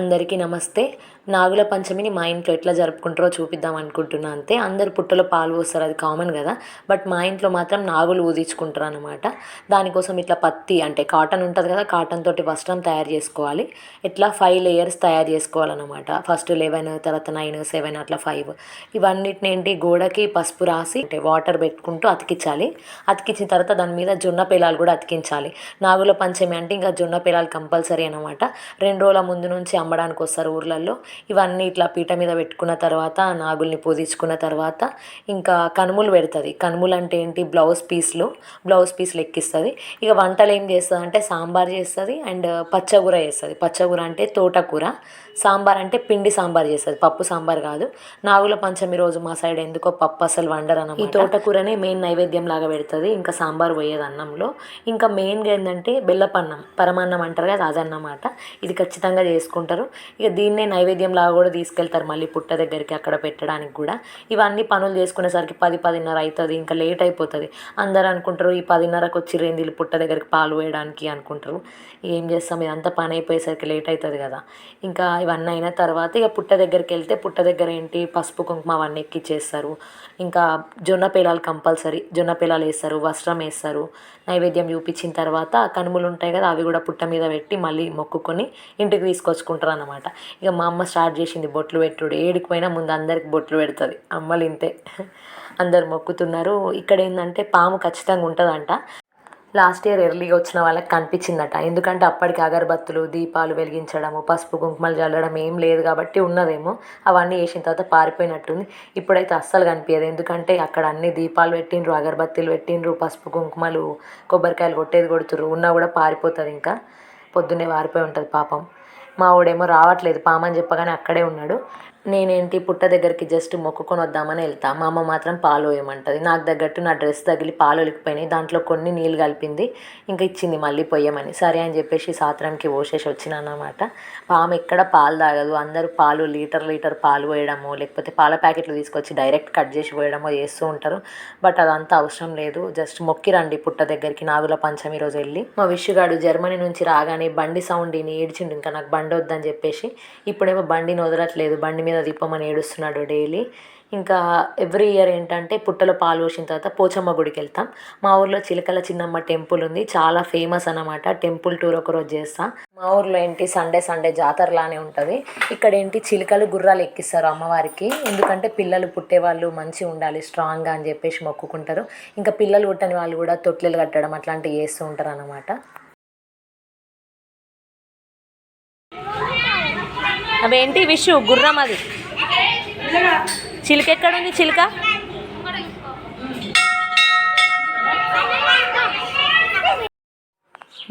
అందరికీ నమస్తే. నాగుల పంచమిని మా ఇంట్లో ఎట్లా జరుపుకుంటారో చూపిద్దాం అనుకుంటున్నా అంతే. అందరు పుట్టలో పాలు పోస్తారు అది కామన్ కదా. బట్ మా ఇంట్లో మాత్రం నాగులు ఊదించుకుంటారు అనమాట దానికోసం ఇట్లా పత్తి అంటే కాటన్ ఉంటుంది కదా కాటన్ తోటి వస్త్రం తయారు చేసుకోవాలి. ఇట్లా ఫైవ్ లేయర్స్ తయారు చేసుకోవాలన్నమాట. ఫస్ట్ లెవెన్ తర్వాత నైన్ సెవెన్ అట్లా ఫైవ్ ఇవన్నిటిని ఏంటి గోడకి పసుపు రాసి అంటే వాటర్ పెట్టుకుంటూ అతికించాలి. అతికించిన తర్వాత దాని మీద జొన్న పేలాలు కూడా అతికించాలి. నాగుల పంచమి అంటే ఇంకా జొన్న పేలాలు కంపల్సరీ అనమాట రెండు రోజుల ముందు నుంచి అమ్మడానికి వస్తారు ఊర్లలో ఇవన్నీ ఇట్లా పీట మీద పెట్టుకున్న తర్వాత నాగుల్ని పూజించుకున్న తర్వాత ఇంకా కనుములు పెడుతుంది. కనుములు అంటే ఏంటి? బ్లౌజ్ పీస్లు. బ్లౌజ్ పీస్లు ఎక్కిస్తుంది. ఇక వంటలు ఏం చేస్తుంది అంటే సాంబార్ చేస్తుంది అండ్ పచ్చగూర చేస్తుంది. పచ్చగూర అంటే తోటకూర. సాంబార్ అంటే పిండి సాంబార్ చేస్తుంది. పప్పు సాంబార్ కాదు. నాగుల పంచమి రోజు మా సైడ్ ఎందుకో పప్పు అసలు వండరు అన్నమాట ఈ తోటకూరనే మెయిన్ నైవేద్యం లాగా పెడుతుంది. ఇంకా సాంబార్ పోయేది అన్నంలో. ఇంకా మెయిన్గా ఏంటంటే బెల్లపన్నం. పరమాన్నం అంటారు కదా అదన్నమాట ఇది ఖచ్చితంగా చేసుకుంటారు. ఇక దీన్నే నైవేద్యం లాగా కూడా తీసుకెళ్తారు మళ్ళీ పుట్ట దగ్గరికి అక్కడ పెట్టడానికి కూడా. ఇవన్నీ పనులు చేసుకునేసరికి పది పదిన్నర అవుతుంది ఇంకా లేట్ అయిపోతుంది. అందరు అనుకుంటారు ఈ పదిన్నరకు వచ్చి వీళ్ళు పుట్ట దగ్గరికి పాలు వేయడానికి అనుకుంటారు. ఏం చేస్తాం? ఇదంతా పని అయిపోయేసరికి లేట్ అవుతుంది కదా. ఇంకా ఇవన్నీ అయిన తర్వాత ఇక పుట్ట దగ్గరికి వెళ్తే పుట్ట దగ్గర ఏంటి? పసుపు కుంకుమ అవన్నీ ఎక్కిచ్చేస్తారు ఇంకా జొన్న పేలాలు కంపల్సరీ. జొన్న పేలాలు వేస్తారు వస్త్రం వేస్తారు. నైవేద్యం చూపించిన తర్వాత కనుములు ఉంటాయి కదా అవి కూడా పుట్ట మీద పెట్టి మళ్ళీ మొక్కుకొని ఇంటికి తీసుకొచ్చుకుంటారు. అన్నమాట ఇక మా అమ్మ స్టార్ట్ చేసింది బొట్లు పెట్టుడు. ఏడికి పోయినా ముందు అందరికి బొట్లు పెడుతుంది. అమ్మలు ఇంతే. అందరు మొక్కుతున్నారు. ఇక్కడ ఏంటంటే పాము ఖచ్చితంగా ఉంటుందంట. లాస్ట్ ఇయర్ ఎర్లీగా వచ్చిన వాళ్ళకి కనిపించిందట. ఎందుకంటే అప్పటికి అగరబత్తులు దీపాలు వెలిగించడము పసుపు కుంకుమలు చల్లడం ఏం లేదు కాబట్టి ఉన్నదేమో. అవన్నీ వేసిన తర్వాత పారిపోయినట్టుంది. ఇప్పుడైతే అస్సలు కనిపించదు ఎందుకంటే అక్కడ అన్ని దీపాలు పెట్టిండ్రు అగరబత్తులు పెట్టిండ్రు పసుపు కుంకుమలు కొబ్బరికాయలు కొట్టేది కొడుతురు ఉన్నా కూడా పారిపోతుంది ఇంకా. పొద్దున్నే పారిపోయి ఉంటుంది పాపం. మావాడేమో రావట్లేదు పామని చెప్పగానే అక్కడే ఉన్నాడు. నేనేంటి పుట్ట దగ్గరికి జస్ట్ మొక్కుకొని వద్దామని వెళ్తా. మా అమ్మ మాత్రం పాలు వేయమంటుంది. నాకు తగ్గట్టు నా డ్రెస్ తగిలి పాలు ఒలికిపోయినాయి దాంట్లో కొన్ని నీళ్ళు కలిపింది. ఇంకా ఇచ్చింది మళ్ళీ పొయ్యమని సరే అని చెప్పేసి సాత్రంకి పోసేసి వచ్చినానమాట పాము ఎక్కడ పాలు తాగదు. అందరూ పాలు లీటర్ లీటర్ పాలు పోయడము లేకపోతే పాల ప్యాకెట్లు తీసుకొచ్చి డైరెక్ట్ కట్ చేసి పోయడమో చేస్తూ ఉంటారు. బట్ అదంతా అవసరం లేదు. జస్ట్ మొక్కి రండి పుట్ట దగ్గరికి. నాగుల పంచమి రోజు వెళ్ళి. మా విషుగాడు జర్మనీ నుంచి రాగానే బండి సౌండ్ విని ఏడ్చిండు. ఇంకా నాకు బండి వద్దని చెప్పేసి. ఇప్పుడేమో బండిని వదలట్లేదు. బండి మీద దీపమని ఏడుస్తున్నాడు డైలీ. ఇంకా ఎవ్రీ ఇయర్ ఏంటంటే పుట్టలో పాలు పోసిన తర్వాత పోచమ్మ గుడికి వెళ్తాం మా ఊర్లో చిలకల చిన్నమ్మ టెంపుల్ ఉంది. చాలా ఫేమస్ అనమాట టెంపుల్ టూర్ ఒకరోజు చేస్తాం. మా ఊర్లో ఏంటి సండే సండే జాతరలానే ఉంటుంది. ఇక్కడ ఏంటి చిలుకలు గుర్రాలు ఎక్కిస్తారు అమ్మవారికి. ఎందుకంటే పిల్లలు పుట్టేవాళ్ళు మంచిగా ఉండాలి స్ట్రాంగ్గా అని చెప్పేసి మొక్కుకుంటారు. ఇంకా పిల్లలు పుట్టని వాళ్ళు కూడా తొట్లలు కట్టడం అట్లాంటివి చేస్తూ ఉంటారు అనమాట అవేంటి విషు గుర్రం అది? చిలుక ఎక్కడుంది చిలుక?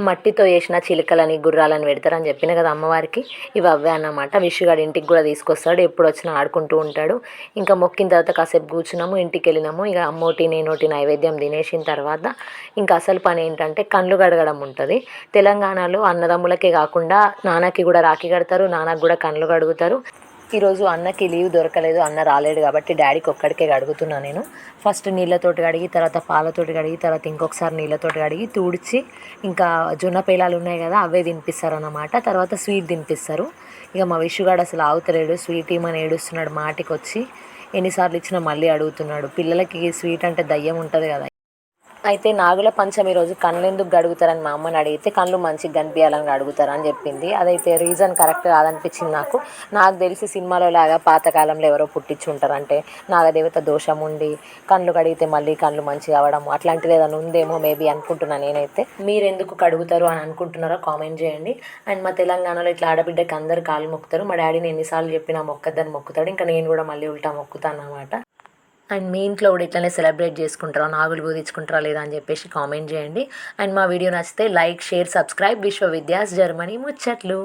మట్టితో వేసిన చిలుకలని గుర్రాలని పెడతారని చెప్పిన కదా అమ్మవారికి. ఇవి అవే అన్నమాట. విషుగాడు ఇంటికి కూడా తీసుకొస్తాడు. ఎప్పుడు వచ్చినా ఆడుకుంటూ ఉంటాడు. ఇంకా మొక్కిన తర్వాత కాసేపు కూర్చున్నాము ఇంటికి వెళ్ళినాము. ఇక అమ్మోటి నేనోటి నైవేద్యం తినేసిన తర్వాత ఇంకా అసలు పని ఏంటంటే కళ్ళు కడగడం ఉంటుంది. తెలంగాణలో అన్నదమ్ములకే కాకుండా నాన్నకి కూడా రాఖీ కడతారు. నాన్నకి కూడా కళ్ళు కడుగుతారు. ఈరోజు అన్నకి లీవ్ దొరకలేదు అన్న రాలేడు కాబట్టి డాడీకి ఒక్కడికే కడుగుతున్నా నేను. ఫస్ట్ నీళ్ళతోటి కడిగి తర్వాత పాలతోటి కడిగి తర్వాత ఇంకొకసారి నీళ్ళతోటి కడిగి తుడిచి ఇంకా జొన్న పేలాలు ఉన్నాయి కదా అవే తినిపిస్తారు అన్నమాట తర్వాత స్వీట్ తినిపిస్తారు. ఇక మా విషుగాడు అసలు ఆగుతలేడు. స్వీట్ ఏమని ఏడుస్తున్నాడు మాటికి వచ్చి ఎన్నిసార్లు ఇచ్చినా మళ్ళీ అడుగుతున్నాడు. పిల్లలకి స్వీట్ అంటే దయ్యం ఉంటుంది కదా అయితే నాగుల పంచమి రోజు కళ్ళు ఎందుకు గడుగుతారని మా అమ్మని అడిగితే కళ్ళు మంచిగా కనిపించాలని అడుగుతారని చెప్పింది. అదైతే రీజన్ కరెక్ట్ కాదనిపించింది నాకు. నాకు తెలిసి సినిమాలో లాగా పాతకాలంలో ఎవరో పుట్టించుంటారు అంటే నాగదేవత దోషం ఉండి కళ్ళు కడిగితే మళ్ళీ కళ్ళు మంచిగా అవ్వడం అట్లాంటిది ఏదైనా ఉందేమో మేబీ అనుకుంటున్నాను నేనైతే. మీరు ఎందుకు కడుగుతారు అని అనుకుంటున్నారో కామెంట్ చేయండి. అండ్ మా తెలంగాణలో ఇట్లా ఆడబిడ్డకి అందరు కాళ్ళు మొక్కుతారు. మా డాడీని ఎన్నిసార్లు చెప్పినా మొక్కద్దని మొక్కుతాడు. ఇంకా నేను కూడా మళ్ళీ ఉల్టా మొక్కుతాను అనమాట అండ్ మీ ఇంట్లో కూడా ఇట్లనే సెలబ్రేట్ చేసుకుంటారా? నాగులు బోధించుకుంటారా లేదా అని చెప్పేసి కామెంట్ చేయండి. అండ్ మా వీడియో నచ్చితే like share subscribe. Vishwavidyas Germany ముచ్చట్లు.